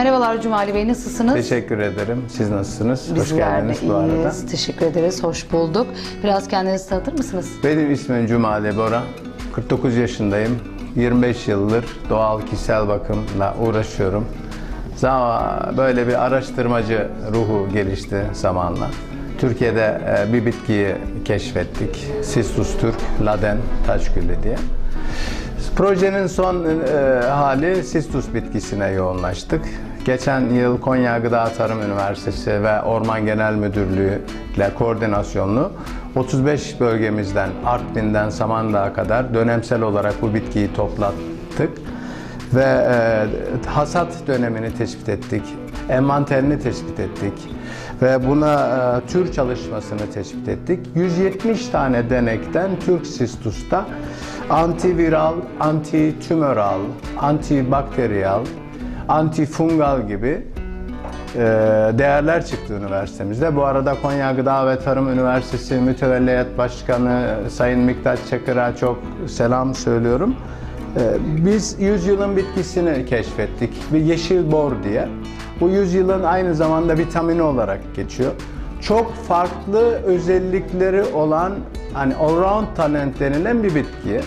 Merhabalar Cumali Bey, nasılsınız? Teşekkür ederim. Siz nasılsınız? Hoş Bizler de geldiniz bu arada. Teşekkür ederiz, hoş bulduk. Biraz kendinizi tanıtır mısınız? Benim ismim Cumali Bora. 49 yaşındayım. 25 yıldır doğal kişisel bakımla uğraşıyorum. Zaman böyle bir araştırmacı ruhu gelişti zamanla. Türkiye'de e, bir bitkiyi keşfettik. Sistus türk, laden, taşgülü diye. Projenin son e, hali sistus bitkisine yoğunlaştık. Geçen yıl Konya Gıda Tarım Üniversitesi ve Orman Genel Müdürlüğü ile koordinasyonlu 35 bölgemizden Artvin'den Samandağ'a kadar dönemsel olarak bu bitkiyi toplattık ve e, hasat dönemini tespit ettik, envanterini tespit ettik ve buna e, tür çalışmasını tespit ettik. 170 tane denekten Türk Sistus'ta antiviral, antitümöral, antibakteriyal, antifungal gibi e, değerler çıktı üniversitemizde. Bu arada Konya Gıda ve Tarım Üniversitesi Mütevelliyet Başkanı Sayın Miktat Çakır'a çok selam söylüyorum. E, Biz yüzyılın bitkisini keşfettik. Bir yeşil bor diye. Bu yüzyılın aynı zamanda vitamini olarak geçiyor. Çok farklı özellikleri olan hani allround talent denilen bir bitki.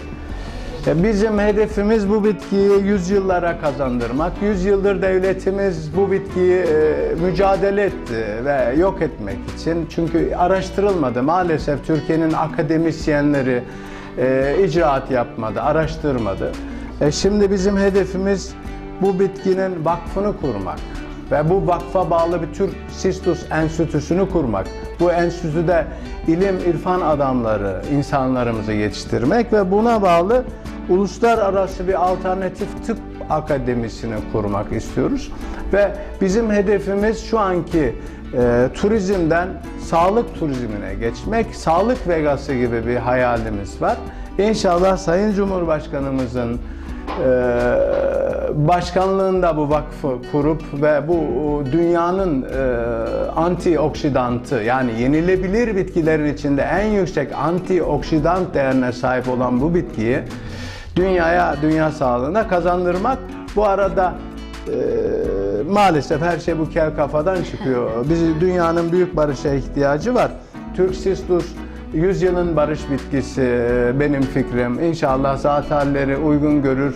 Bizim hedefimiz bu bitkiyi yüzyıllara kazandırmak. Yüzyıldır devletimiz bu bitkiyi e, mücadele etti ve yok etmek için. Çünkü araştırılmadı. Maalesef Türkiye'nin akademisyenleri e, icraat yapmadı, araştırmadı. E, Şimdi bizim hedefimiz bu bitkinin vakfını kurmak ve bu vakfa bağlı bir Türk Sistus Enstitüsü'nü kurmak. Bu enstitüde ilim, irfan adamları, insanlarımızı yetiştirmek ve buna bağlı uluslararası bir alternatif tıp akademisini kurmak istiyoruz. Ve bizim hedefimiz şu anki e, turizmden sağlık turizmine geçmek, sağlık vegası gibi bir hayalimiz var. İnşallah Sayın Cumhurbaşkanımızın e, başkanlığında bu vakfı kurup ve bu dünyanın e, antioksidantı yani yenilebilir bitkilerin içinde en yüksek antioksidant değerine sahip olan bu bitkiyi dünyaya, dünya sağlığına kazandırmak. Bu arada e, maalesef her şey bu kel kafadan çıkıyor. Bizi dünyanın büyük barışa ihtiyacı var. Türk Sistus yüzyılın barış bitkisi e, benim fikrim. İnşallah zat halleri uygun görür.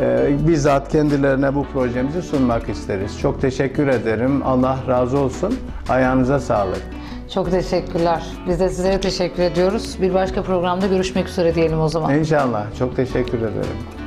E, bizzat kendilerine bu projemizi sunmak isteriz. Çok teşekkür ederim. Allah razı olsun. Ayağınıza sağlık. Çok teşekkürler. Biz de sizlere teşekkür ediyoruz. Bir başka programda görüşmek üzere diyelim o zaman. İnşallah. Çok teşekkür ederim.